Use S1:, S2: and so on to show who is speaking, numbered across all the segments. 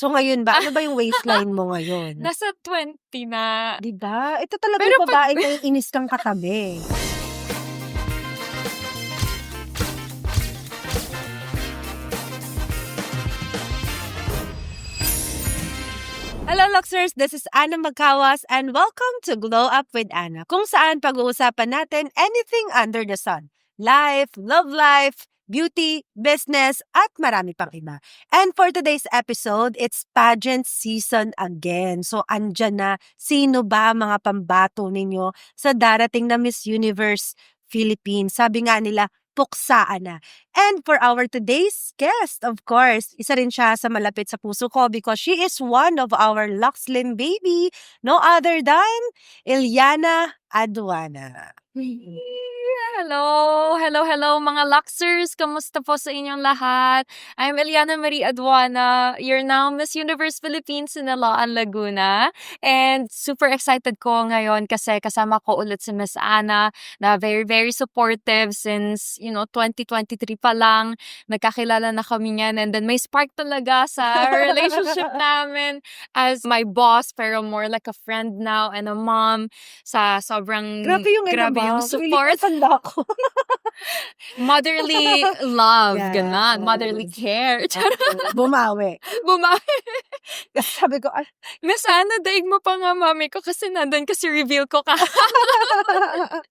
S1: So ngayon ba, ano ba yung waistline mo ngayon?
S2: Nasa 20 na.
S1: Di ba? Ito talaga
S2: Pero
S1: yung
S2: pag-
S1: babae na inis kang katabi. Hello, Luxers! This is Anna Magkawas and welcome to Glow Up with Anna, kung saan pag-uusapan natin anything under the sun. Life, love life, beauty, business, at marami pang iba. And for today's episode, it's pageant season again. So, andyan na, sino ba mga pambato ninyo sa darating na Miss Universe Philippines? Sabi nga nila, puksaan na. And for our today's guest, of course, isa rin siya sa malapit sa puso ko because she is one of our Luxlim baby, no other than Ilyana Aduana.
S2: Hello! Hello, hello mga Luxers! Kamusta po sa inyong lahat? I'm Eliana Marie Aduana. You're now Miss Universe Philippines in Alaan, Laguna. And super excited ko ngayon kasi kasama ko ulit si Miss Ana na very, very supportive since, you know, 2023 pa lang. Nagkakilala na kami niyan. And then may spark talaga sa relationship namin as my boss pero more like a friend now and a mom sa sobrang
S1: Grabe yung ano
S2: grabe yung support.
S1: Tanda ko.
S2: Motherly love,
S1: Yeah.
S2: ganon. Motherly care.
S1: Bumawi.
S2: Bumawi.
S1: Kasi sabi ko, ay,
S2: Na sana daig mo pa nga mami ko kasi nandun kasi reveal ko ka.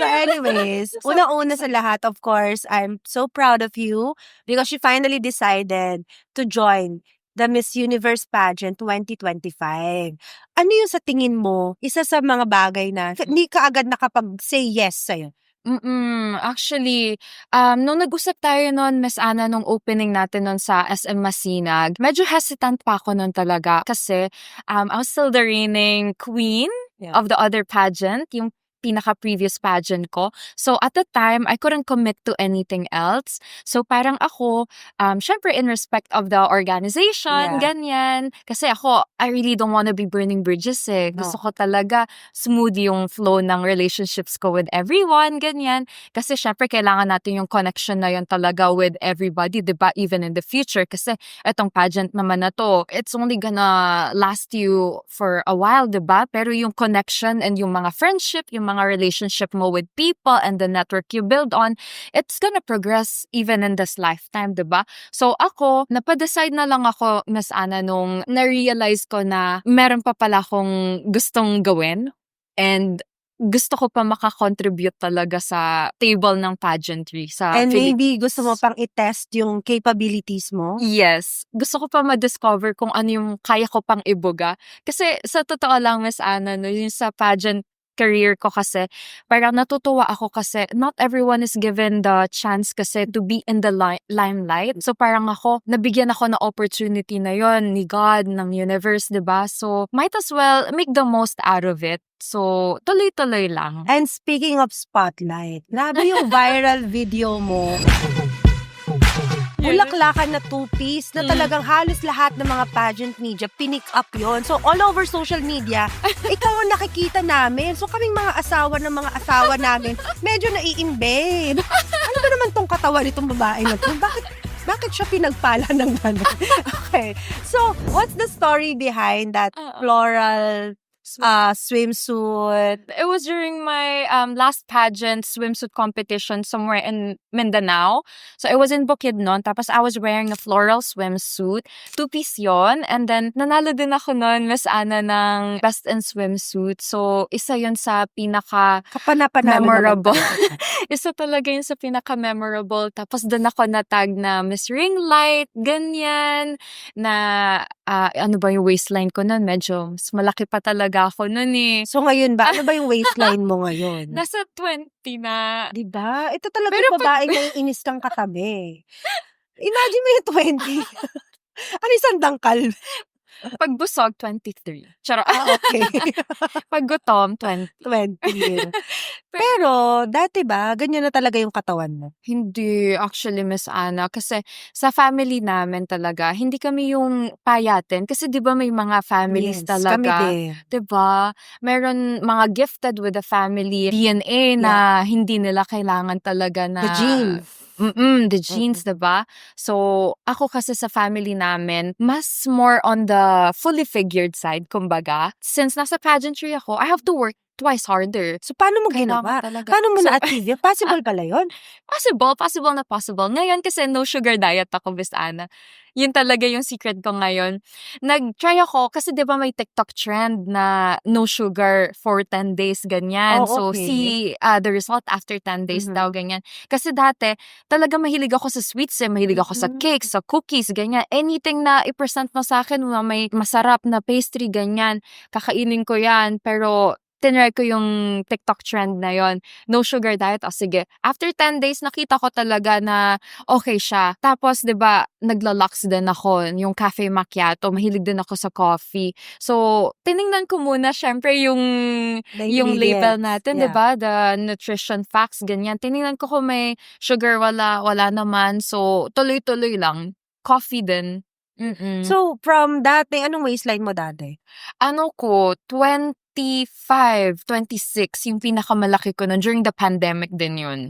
S1: So anyways, una-una sa lahat, of course, I'm so proud of you because you finally decided to join the Miss Universe pageant 2025. Ano yung sa tingin mo, isa sa mga bagay na hindi ka agad nakapag-say yes sa'yo?
S2: Mm, actually, um, nung nag-usap tayo noon, Miss Ana, nung opening natin noon sa SM Masinag, medyo hesitant pa ako noon talaga kasi um, I was still the reigning queen
S1: Yeah.
S2: of the other pageant, yung pinaka-previous pageant ko. So, at the time, I couldn't commit to anything else. So, parang ako, um, syempre in respect of the
S1: Yeah.
S2: organization, ganyan. Kasi ako, I really don't wanna be burning bridges eh. Gusto ko talaga smooth yung flow ng relationships ko with everyone, ganyan. Kasi syempre, kailangan natin yung connection na yun talaga with everybody, di ba? Even in the future. Kasi etong pageant naman na to, it's only gonna last you for a while, di ba? Pero yung connection and yung mga friendship, yung mga relationship mo with people and the network you build on, it's gonna progress even in this lifetime, di ba? So ako, napadecide na lang ako, Miss Ana, nung na-realize ko na meron pa pala akong gustong gawin and gusto ko pa makakontribute talaga sa table ng pageantry sa
S1: And
S2: Philippines.
S1: maybe gusto mo pang i-test yung capabilities mo?
S2: Yes. Gusto ko pa ma-discover kung ano yung kaya ko pang ibuga. Kasi sa totoo lang, Miss Ana, no, yung sa pageant career ko kasi, parang natutuwa ako kasi not everyone is given the chance kasi to be in the li- limelight. So parang ako, nabigyan ako ng opportunity na yon ni God, ng universe, ba So might as well make the most out of it. So tuloy-tuloy lang.
S1: And speaking of spotlight, grabe yung viral video mo. Bulaklakan na two-piece na
S2: Mm.
S1: talagang halos lahat ng mga pageant media pinick up yon. So, all over social media, ikaw ang nakikita namin. So, kaming mga asawa ng mga asawa namin, medyo nai-invade. Ano ba naman tong katawan nitong babae na to? Bakit, bakit siya pinagpala ng gano'n? okay. So, what's the story behind that floral uh, swimsuit?
S2: It was during my um, last pageant swimsuit competition somewhere in Mindanao. So it was in Bukidnon. Tapos I was wearing a floral swimsuit. Two-piece yon And then nanalo din ako noon, Miss Ana, ng best in swimsuit. So isa yon sa pinaka
S1: Kapanapan namin
S2: memorable. isa talaga yun sa pinaka-memorable. Tapos doon ako natag na Miss Ring Light, ganyan, na ah, ano ba yung waistline ko noon? Medyo mas malaki pa talaga ako noon eh.
S1: So ngayon ba, ano ba yung waistline mo ngayon?
S2: Nasa 20 na.
S1: Di ba? Ito talaga
S2: Pero
S1: yung babae na inis kang katabi. Imagine mo yung 20. ano yung sandangkal?
S2: Pagbusog, 23. Charot.
S1: Ah, okay.
S2: Paggutom, 20.
S1: 20. Pero, dati ba, ganyan na talaga yung katawan mo?
S2: Hindi, actually, Miss Ana. Kasi sa family namin talaga, hindi kami yung payatin. Kasi di ba may mga families
S1: Yes,
S2: talaga.
S1: Kami din.
S2: 'di ba? Meron mga gifted with the family DNA na hindi nila kailangan talaga na
S1: The gene.
S2: Mm, the genes, 'di ba? So, ako kasi sa family namin, mas more on the fully figured side, kumbaga. Since nasa pageantry ako, I have to work twice harder.
S1: So, paano mo
S2: Kailangan
S1: ginawa?
S2: talaga.
S1: Paano mo
S2: So,
S1: na-achieve yun? Possible pala yun?
S2: possible, possible na possible. Ngayon kasi no sugar diet ako, Miss Ana. Yun talaga yung secret ko ngayon. Nag-try ako kasi 'di ba may TikTok trend na no sugar for 10 days ganyan.
S1: Oh,
S2: So
S1: okay.
S2: see uh, the result after 10 days
S1: Mhm.
S2: daw ganyan. Kasi dati talaga mahilig ako sa sweets, eh. mahilig ako sa
S1: Mm.
S2: cake, sa cookies, ganyan. Anything na i-present mo sa akin na may masarap na pastry ganyan, kakainin ko 'yan. Pero tinry ko yung TikTok trend na yon no sugar diet, o sige. After 10 days, nakita ko talaga na okay siya. Tapos, di ba, naglalaks din ako, yung cafe macchiato, mahilig din ako sa coffee. So, tiningnan ko muna, syempre, yung, yung label natin, di
S1: Yeah.
S2: ba? The nutrition facts, ganyan. Tiningnan ko kung may sugar, wala, wala naman. So, tuloy-tuloy lang. Coffee din. Mm-mm.
S1: So, from dati, anong waistline mo dati?
S2: ano ko, 25, 26, yung pinakamalaki ko nun. During the pandemic din yun.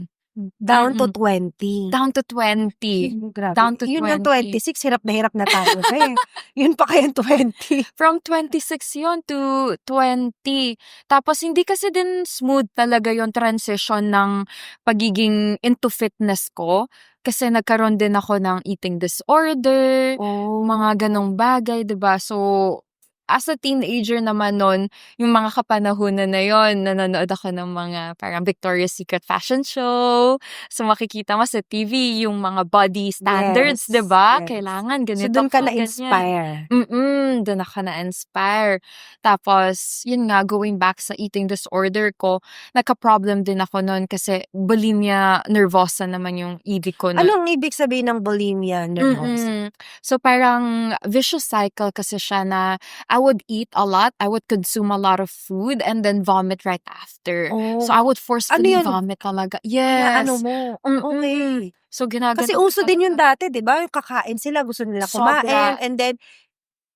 S1: Down to
S2: Mm-mm.
S1: 20.
S2: Down to 20.
S1: Grabe.
S2: Down to
S1: Yun yung
S2: 20.
S1: 26, hirap na hirap na tayo. eh. Yun pa kaya 20.
S2: From 26 yon to 20. Tapos hindi kasi din smooth talaga yung transition ng pagiging into fitness ko. Kasi nagkaroon din ako ng eating disorder,
S1: Oh.
S2: mga ganong bagay, 'di ba? So, as a teenager naman nun, yung mga kapanahunan na yon, nanonood ako ng mga parang Victoria's Secret fashion show. So, makikita mo sa TV yung mga body standards,
S1: Yes,
S2: 'di ba?
S1: yes.
S2: Kailangan
S1: So,
S2: ganito
S1: doon ka na-inspire.
S2: Mm, doon ako na-inspire. Tapos, yun nga, going back sa eating disorder ko, nagka-problem din ako noon kasi bulimia nervosa naman yung ED ko nun.
S1: Anong ibig sabihin ng bulimia nervosa?
S2: Mm-mm. So, parang vicious cycle kasi siya na I would eat a lot, I would consume a lot of food, and then vomit right after.
S1: Oh.
S2: So, I would forcefully
S1: yun?
S2: vomit talaga.
S1: Na
S2: Yes.
S1: ano mo?
S2: Mm-mm.
S1: Okay.
S2: So, ginagawa
S1: Kasi uso din yun dati, di ba? Yung kakain sila, gusto nila kumain,
S2: Sobra.
S1: and then,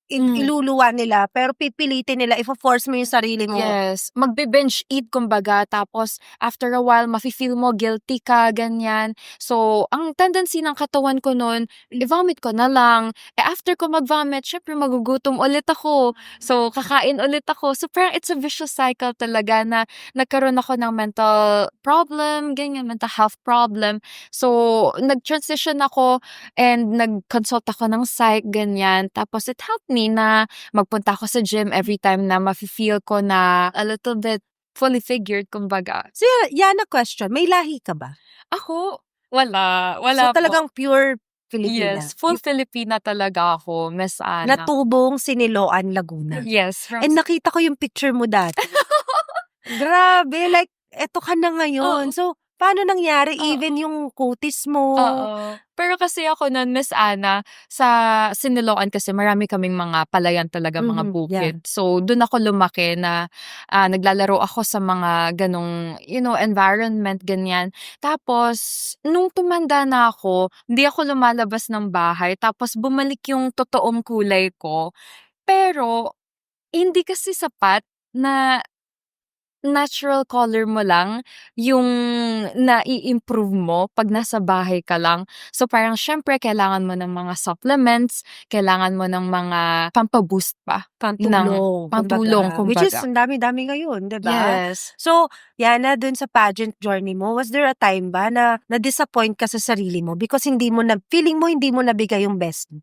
S2: Mm.
S1: iluluwa nila, pero pipilitin nila, ifo-force mo yung sarili mo.
S2: Yes. Magbe-binge eat kumbaga. Tapos, after a while, mafe-feel mo guilty ka, ganyan. So, ang tendency ng katawan ko nun, i-vomit ko na lang. Eh, after ko mag-vomit, syempre magugutom ulit ako. So, kakain ulit ako. So, parang it's a vicious cycle talaga na nagkaroon ako ng mental problem, ganyan, mental health problem. So, nag-transition ako and nag-consult ako ng psych, ganyan. Tapos, it helped me na magpunta ako sa gym every time na mafe-feel ko na a little bit fully figured, kumbaga.
S1: So, Yana, question, may lahi ka ba?
S2: Ako, wala. Wala
S1: so,
S2: po.
S1: talagang pure Filipina.
S2: Yes, full Filipina talaga ako, Miss Ana.
S1: Natubong Siniloan, Laguna.
S2: Yes. From
S1: And nakita ko yung picture mo dati. Grabe, like, eto ka na ngayon.
S2: Oo.
S1: So, paano nangyari?
S2: Oo.
S1: Even yung kutis mo.
S2: Oo. Pero kasi ako nun, Miss Ana, sa Siniloan kasi marami kaming mga palayan talaga, mga
S1: Mhm,
S2: bukid. So, dun ako lumaki na ah, naglalaro ako sa mga ganong, you know, environment, ganyan. Tapos, nung tumanda na ako, hindi ako lumalabas ng bahay. Tapos, bumalik yung totoong kulay ko. Pero, hindi kasi sapat na natural color mo lang yung nai-improve mo pag nasa bahay ka lang. So parang syempre kailangan mo ng mga supplements, kailangan mo ng mga pampaboost pa.
S1: Pantulong.
S2: pantulong,
S1: kumbaga. Which is,
S2: kumbaga.
S1: ang dami-dami ngayon, di ba?
S2: Yes.
S1: So, Yana, dun sa pageant journey mo, was there a time ba na na-disappoint ka sa sarili mo because hindi mo na, feeling mo hindi mo nabigay yung best mo?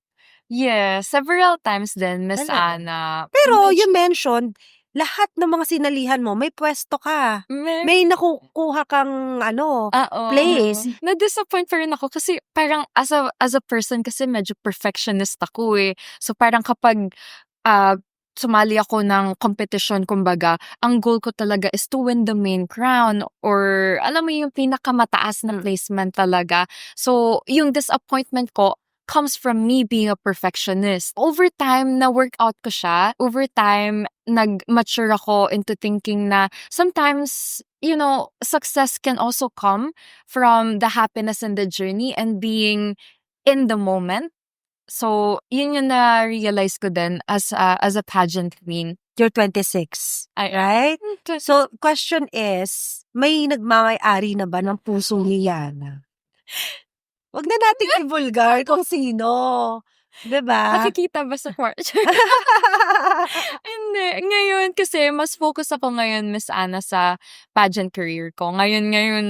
S2: Yes, several times din, Miss
S1: Talaga?
S2: Ana.
S1: Pero,
S2: Medyo-
S1: you mentioned, lahat ng mga sinalihan mo, may pwesto ka.
S2: May-
S1: May nakukuha kang, ano,
S2: Ah, oo.
S1: place.
S2: Na-disappoint pa rin ako kasi parang as a, as a person kasi medyo perfectionist ako eh. So parang kapag ah, sumali ako ng competition, kumbaga, ang goal ko talaga is to win the main crown or alam mo yung pinakamataas na placement talaga. So yung disappointment ko comes from me being a perfectionist. Over time, na-workout ko siya. Over time, nag-mature ako into thinking na sometimes, you know, success can also come from the happiness and the journey and being in the moment. So, yun yung na-realize ko din as a, as a pageant queen.
S1: you're 26.
S2: Ay,
S1: Right?
S2: So,
S1: So, question is, may nagmamay-ari na ba ng puso ni Yana? Wag na nating i-vulgar kung sino. 'Di ba?
S2: Nakikita ba sa court? Hindi. Ngayon kasi mas focus ako ngayon, Miss Ana, sa pageant career ko. Ngayon ngayon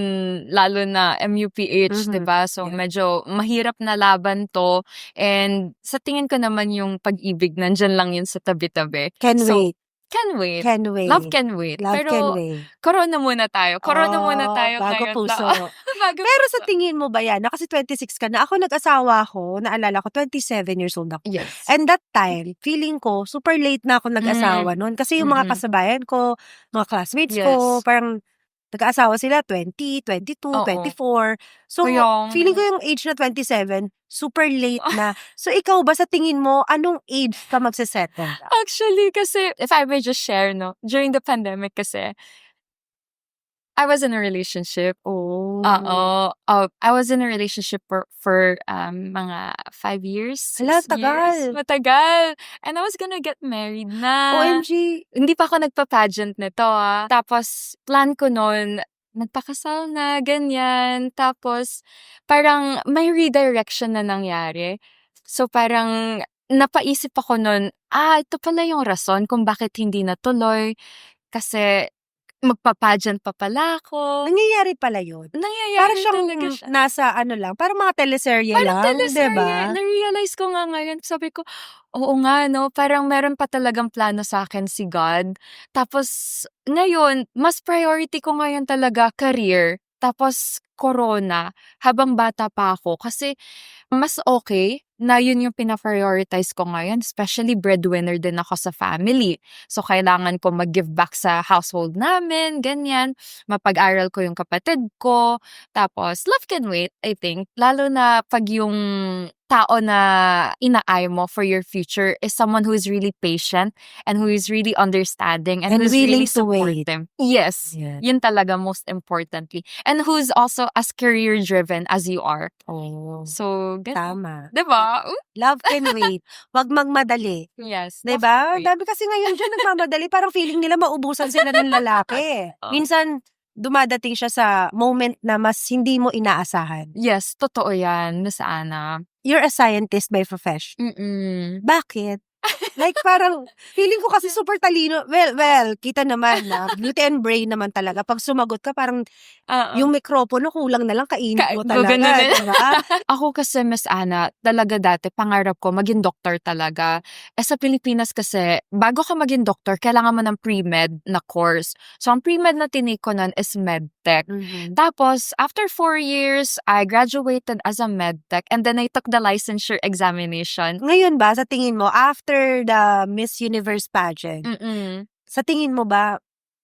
S2: lalo na MUPH, 'di
S1: Mhm.
S2: ba? So
S1: Yeah.
S2: medyo mahirap na laban 'to and sa tingin ko naman yung pag-ibig nandiyan lang yun sa tabi-tabi.
S1: Can
S2: So,
S1: wait.
S2: Can wait.
S1: Can wait.
S2: Love can wait.
S1: Love
S2: Pero
S1: can wait.
S2: corona muna tayo. Corona muna
S1: Oh,
S2: tayo
S1: bago
S2: ngayong
S1: puso.
S2: bago
S1: Pero sa
S2: puso.
S1: tingin mo ba yan, na kasi 26 ka na, ako nag-asawa ako, naalala ko, 27 years old ako.
S2: Yes.
S1: And that time, feeling ko, super late na ako nag-asawa noon. Kasi yung mga
S2: Mm-mm.
S1: kasabayan ko, mga classmates
S2: Yes.
S1: ko, parang nag-asawa sila 20, 22,
S2: Oo.
S1: 24. So,
S2: Kaya
S1: feeling ko yung age na 27, super late na. So, ikaw ba sa tingin mo, anong age ka magsasettle?
S2: Actually, kasi if I may just share, no, during the pandemic kasi, I was in a relationship.
S1: Oh.
S2: Oo. Uh, I was in a relationship for, for um, mga five years.
S1: Hala, tagal.
S2: Years. Matagal. And I was gonna get married na.
S1: OMG.
S2: Hindi pa ako nagpa-pageant nito ah. Tapos, plan ko noon, nagpakasal na, ganyan. Tapos, parang may redirection na nangyari. So, parang napaisip ako noon, ah, ito pala yung rason kung bakit hindi natuloy. Kasi, magpa-pageant pa pala ako.
S1: Nangyayari pala yun.
S2: Nangyayari
S1: Parang siyang
S2: talaga siya.
S1: nasa ano lang, parang mga teleserye
S2: Parang
S1: lang,
S2: teleserye.
S1: 'di ba?
S2: Na-realize ko nga ngayon. Sabi ko, oo nga, no? Parang meron pa talagang plano sa akin si God. Tapos, ngayon, mas priority ko ngayon talaga career. Tapos, corona. Habang bata pa ako. Kasi, mas okay na yun yung pina-prioritize ko ngayon. Especially breadwinner din ako sa family. So, kailangan ko mag-give back sa household namin, ganyan. Mapag-aral ko yung kapatid ko. Tapos, love can wait, I think. Lalo na pag yung tao na inaay mo for your future is someone who is really patient and who is really understanding and,
S1: And
S2: who's really
S1: to wait.
S2: supportive. Yes.
S1: Yan.
S2: Yun talaga most importantly. And who's also as career-driven as you are.
S1: Oh,
S2: So, ganun.
S1: tama.
S2: Diba? Uh,
S1: Love can wait. Wag magmadali.
S2: Yes.
S1: 'Di
S2: love
S1: ba?
S2: can wait.
S1: Dami kasi ngayon diyan nagmamadali, parang feeling nila maubusan sila ng lalaki.
S2: Oo.
S1: Minsan dumadating siya sa moment na mas hindi mo inaasahan.
S2: Yes, totoo yan, Miss Ana.
S1: You're a scientist by profession.
S2: Mm-mm.
S1: Bakit? Like parang feeling ko kasi super talino. Well, well, kita naman na beauty and brain naman talaga. Pag sumagot ka parang
S2: Oo.
S1: yung mikropono kulang na lang kainin
S2: Ka-
S1: mo talaga,
S2: gaganunin.
S1: 'di ba?
S2: Ako kasi, Miss Ana, talaga dati, pangarap ko, maging doktor talaga. Eh sa Pilipinas kasi, bago ka maging doktor, kailangan mo ng pre-med na course. So, ang pre-med na tinake ko nun is medtech.
S1: Mhm.
S2: Tapos, after four years, I graduated as a medtech and then I took the licensure examination.
S1: Ngayon ba sa tingin mo after the Miss Universe pageant,
S2: Mm-mm.
S1: sa tingin mo ba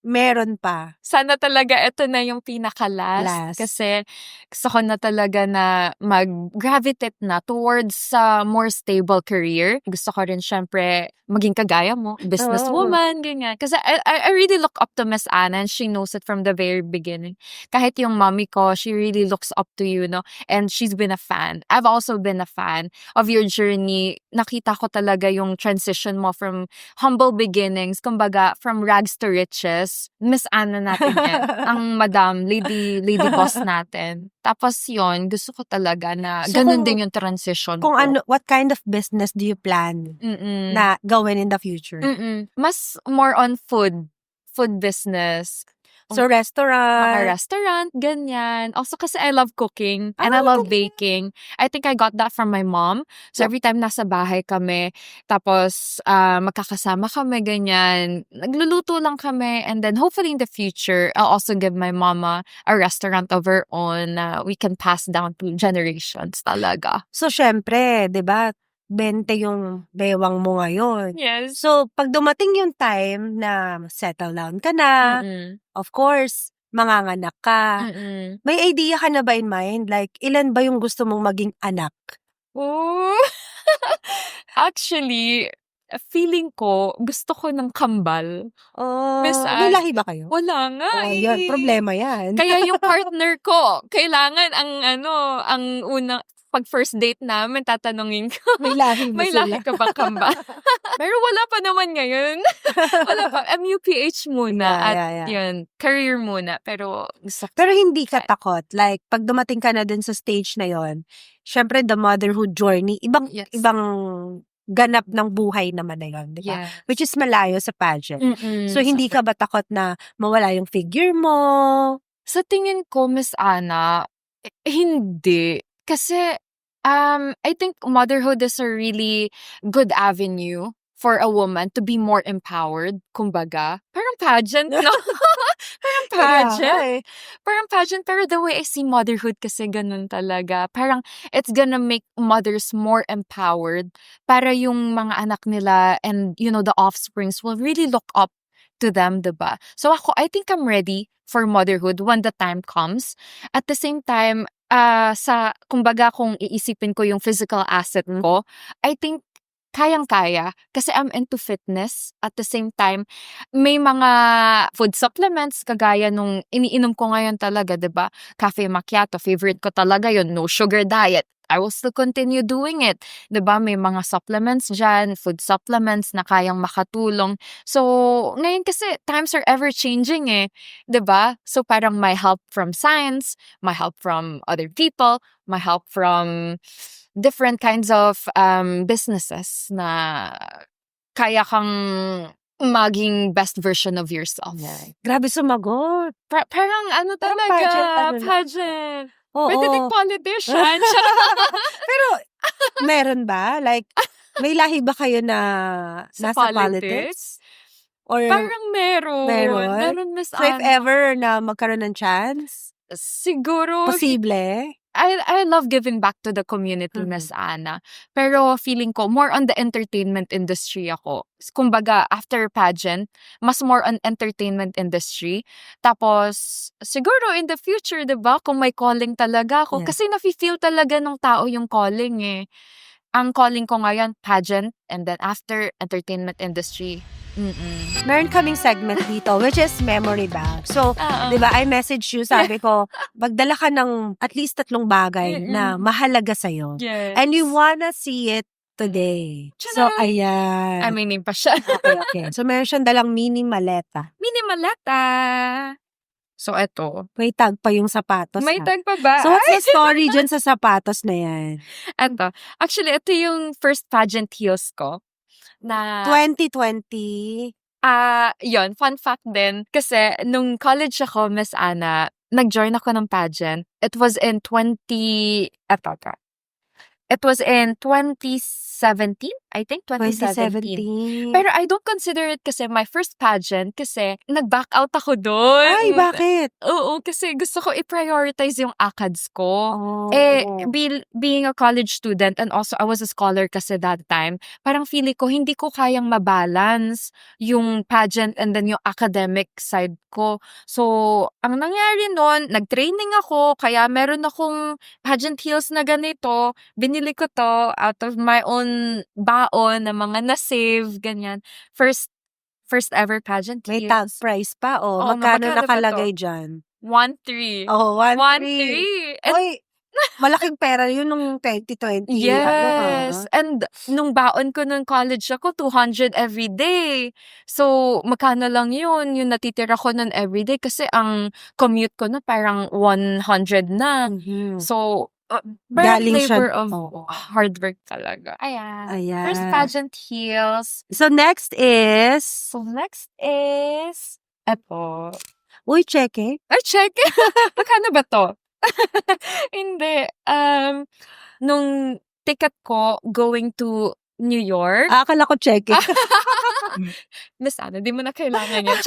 S1: meron pa?
S2: Sana talaga ito na yung pinaka-last.
S1: Last.
S2: Kasi gusto ko na talaga na mag-gravitate na towards sa more stable career. Gusto ko rin syempre maging kagaya mo, businesswoman, ganyan. Kasi I, I, I really look up to Miss Anna and she knows it from the very beginning. Kahit yung mommy ko, she really looks up to you, no? And she's been a fan. I've also been a fan of your journey. Nakita ko talaga yung transition mo from humble beginnings, kumbaga from rags to riches. Miss Anna natin yan. ang madam, lady, lady boss natin. Tapos yon gusto ko talaga na
S1: So,
S2: ganun
S1: kung-
S2: din yung transition
S1: Kung
S2: ko.
S1: ano, what kind of business do you plan
S2: Mm-mm.
S1: na gawin in the future?
S2: Mm-mm. Mas more on food. Food business.
S1: So
S2: Mga
S1: restaurant.
S2: restaurant, ganyan. Also kasi I love cooking and
S1: Ah,
S2: I love
S1: galing.
S2: baking. I think I got that from my mom. So every time nasa bahay kami, tapos ah, magkakasama kami, ganyan, nagluluto lang kami. And then hopefully in the future, I'll also give my mama a restaurant of her own na we can pass down to generations talaga.
S1: So syempre, 'di ba? 20 yung bewang mo ngayon.
S2: Yes.
S1: So, pag dumating yung time na settle down ka na,
S2: Mm-mm.
S1: of course, manganganak ka.
S2: Mm-mm.
S1: May idea ka na ba in mind? Like, ilan ba yung gusto mong maging anak?
S2: Oh. Actually, feeling ko, gusto ko ng kambal.
S1: Oh,
S2: Miss
S1: may
S2: Ann,
S1: lahi ba kayo?
S2: Wala nga
S1: Oh,
S2: eh.
S1: yan, problema yan.
S2: Kaya yung partner ko, kailangan ang ano, ang unang pag first date namin, tatanungin ko,
S1: May lahi ba
S2: may
S1: sila?
S2: lahi ka ba kamba? Pero wala pa naman ngayon. wala pa. MUPH muna
S1: Yeah,
S2: at
S1: yeah, yeah.
S2: yun, career muna. Pero gusto
S1: Pero hindi ka takot. Like, pag dumating ka na dun sa stage na yon, syempre the motherhood journey, ibang
S2: Yes.
S1: ibang ganap ng buhay naman na yun, di ba?
S2: Yeah.
S1: Which is malayo sa pageant.
S2: Mm-mm.
S1: So, hindi ka ba takot na mawala yung figure mo?
S2: Sa tingin ko, Miss Ana, eh, hindi. Kasi, um, I think motherhood is a really good avenue for a woman to be more empowered, kumbaga. Parang pageant, no? Parang pageant.
S1: Eh.
S2: Parang pageant, pero the way I see motherhood kasi ganun talaga. Parang it's gonna make mothers more empowered para yung mga anak nila and, you know, the offsprings will really look up to them, diba? So ako, I think I'm ready for motherhood when the time comes. At the same time, ah sa, kumbaga kung iisipin ko yung physical asset
S1: Mm.
S2: ko, I think kayang-kaya kasi I'm into fitness. At the same time, may mga food supplements kagaya nung iniinom ko ngayon talaga, 'di ba? Cafe macchiato, favorite ko talaga 'yon, no sugar diet. I will still continue doing it. ba? May mga supplements diyan, food supplements na kayang makatulong. So, ngayon kasi times are ever changing eh, ba? So parang my help from science, my help from other people, my help from different kinds of um businesses na kaya kang maging best version of yourself.
S1: Grabe sumagot.
S2: Pa- parang ano talaga,
S1: pageant, ano
S2: pageant.
S1: Oo.
S2: Pwede din politician.
S1: Pero, meron ba? Like, may lahi ba kayo na
S2: Sa
S1: nasa politics?
S2: politics?
S1: Or,
S2: Parang meron.
S1: Meron?
S2: Meron, Miss
S1: so if ever na magkaroon ng chance,
S2: Siguro,
S1: posible?
S2: I I love giving back to the community,
S1: Mhm.
S2: Miss Ana. Pero feeling ko more on the entertainment industry ako. Kumbaga, after pageant, mas more on entertainment industry. Tapos, siguro in the future, 'di ba, kung may calling talaga ako
S1: Yeah.
S2: kasi nafi-feel talaga ng tao yung calling eh. Ang calling ko ngayon pageant and then after entertainment industry. Mm.
S1: Meron kaming segment dito, which is memory bag. So, di ba, I message you, sabi ko, magdala ka ng at least tatlong bagay na
S2: Mm-mm.
S1: mahalaga sa'yo.
S2: Yes.
S1: And we wanna see it today. So,
S2: Tcharam!
S1: ayan.
S2: Name pa siya.
S1: okay, okay. So, meron siyang dalang mini maleta.
S2: Mini maleta. So, eto.
S1: May tag pa yung sapatos.
S2: May
S1: ha?
S2: tag pa ba?
S1: So, what's the story dyan sa sapatos na yan?
S2: Eto. Actually, ito yung first pageant heels ko. Na,
S1: 2020.
S2: ah, yon fun fact din. Kasi, nung college ako, Miss Ana, nag-join ako ng pageant. It was in 20, eto, eto. It was in 2017, I think, 2017.
S1: 2017.
S2: Pero I don't consider it kasi my first pageant kasi nag-back out ako doon.
S1: Ay, bakit?
S2: Oo, kasi gusto ko i-prioritize yung ACADS ko.
S1: Oh,
S2: Eh,
S1: oo.
S2: be- being a college student and also I was a scholar kasi that time, parang feeling ko hindi ko kayang mabalance yung pageant and then yung academic side ko. So, ang nangyari nun, nag-training ako, kaya meron akong pageant heels na ganito. Binili ko to out of my own baon na mga na-save, ganyan. First first ever pageant
S1: May tag price pa, oh.
S2: Oo,
S1: Magkano
S2: magkano ba to?
S1: nakalagay dyan?
S2: 1-3.
S1: Oh, one,
S2: One
S1: three.
S2: three. And
S1: Oy, malaking pera yun nung 2020. Ano,
S2: Yes.
S1: ha?
S2: And nung baon ko nung college ako, 200 every day. So, magkano lang yun, yung natitira ko nun every day kasi ang commute ko na parang 100 na.
S1: Mhm.
S2: So, uh,
S1: Galing siya-
S2: labor of
S1: Oo.
S2: hard work talaga. Ayan.
S1: Ayan.
S2: First pageant heels.
S1: So, next is...
S2: So, next is... Eto.
S1: Uy, check eh.
S2: Ay, check. Magkano ba to? Hindi. Um, nung ticket ko going to New York.
S1: Ah, akala ko check eh.
S2: Miss Ana, di mo na kailangan yun.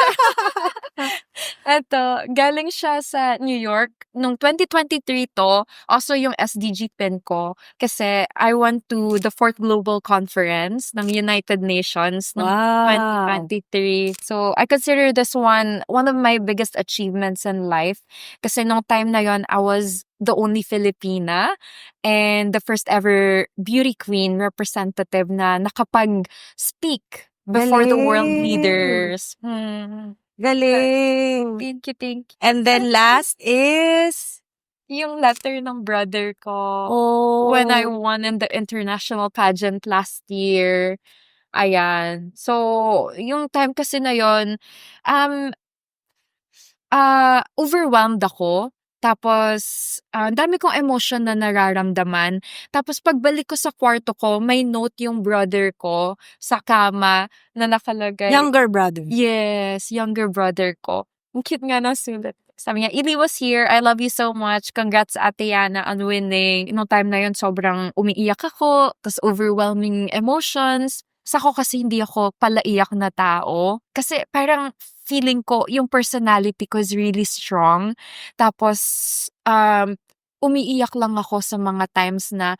S2: Eto, galing siya sa New York. Nung 2023 to, also yung SDG pin ko. Kasi I went to the fourth global conference ng United Nations ng
S1: wow.
S2: 2023. So, I consider this one one of my biggest achievements in life. Kasi nung time na yon I was the only Filipina and the first ever beauty queen representative na nakapag-speak before the world
S1: Galing.
S2: leaders. Hmm.
S1: Galing.
S2: Thank you, thank you.
S1: And then last is...
S2: yung letter ng brother ko.
S1: Oh.
S2: When I won in the international pageant last year. Ayan. So, yung time kasi na yon um, ah, overwhelmed ako. Tapos, ah, ang dami kong emotion na nararamdaman. Tapos, pagbalik ko sa kwarto ko, may note yung brother ko sa kama na nakalagay.
S1: Younger brother.
S2: Yes, younger brother ko. Ang cute nga ng sulat. Sabi niya, Ili was here. I love you so much. Congrats, Ate Yana, on winning. Noong time na yun, sobrang umiiyak ako. Tapos overwhelming emotions. Sa ako kasi hindi ako palaiyak na tao. Kasi parang feeling ko, yung personality ko is really strong. Tapos, um, umiiyak lang ako sa mga times na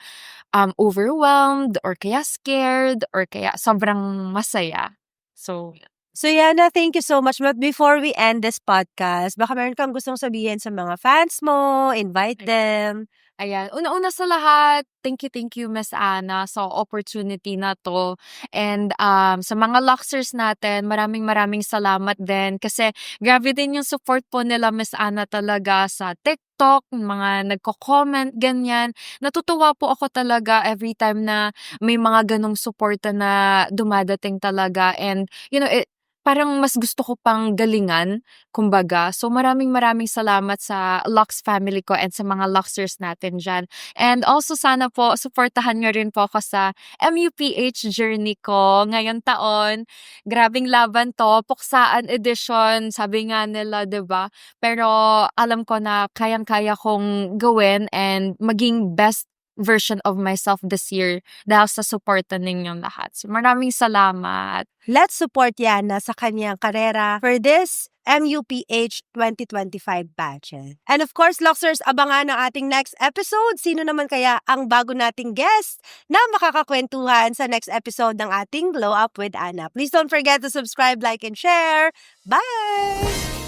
S2: um, overwhelmed or kaya scared or kaya sobrang masaya. So,
S1: So Yana, thank you so much. But before we end this podcast, baka meron kang gustong sabihin sa mga fans mo, invite them.
S2: Ayan. Una-una sa lahat, thank you, thank you, Miss Ana, sa opportunity na to. And um, sa mga Luxers natin, maraming maraming salamat din. Kasi grabe din yung support po nila, Miss Ana, talaga sa TikTok, mga nagko-comment, ganyan. Natutuwa po ako talaga every time na may mga ganong suporta na dumadating talaga. And, you know, it, parang mas gusto ko pang galingan, kumbaga. So, maraming maraming salamat sa Lux family ko and sa mga Luxers natin dyan. And also, sana po, supportahan nyo rin po ako sa MUPH journey ko ngayon taon. Grabing laban to, puksaan edition, sabi nga nila, ba Pero, alam ko na kayang-kaya kong gawin and maging best version of myself this year dahil sa suporta ninyong lahat. So, maraming salamat.
S1: Let's support Yana sa kanyang karera for this MUPH 2025 pageant. And of course, Luxers, abangan ang ating next episode. Sino naman kaya ang bago nating guest na makakakwentuhan sa next episode ng ating Glow Up with Anna. Please don't forget to subscribe, like, and share. Bye!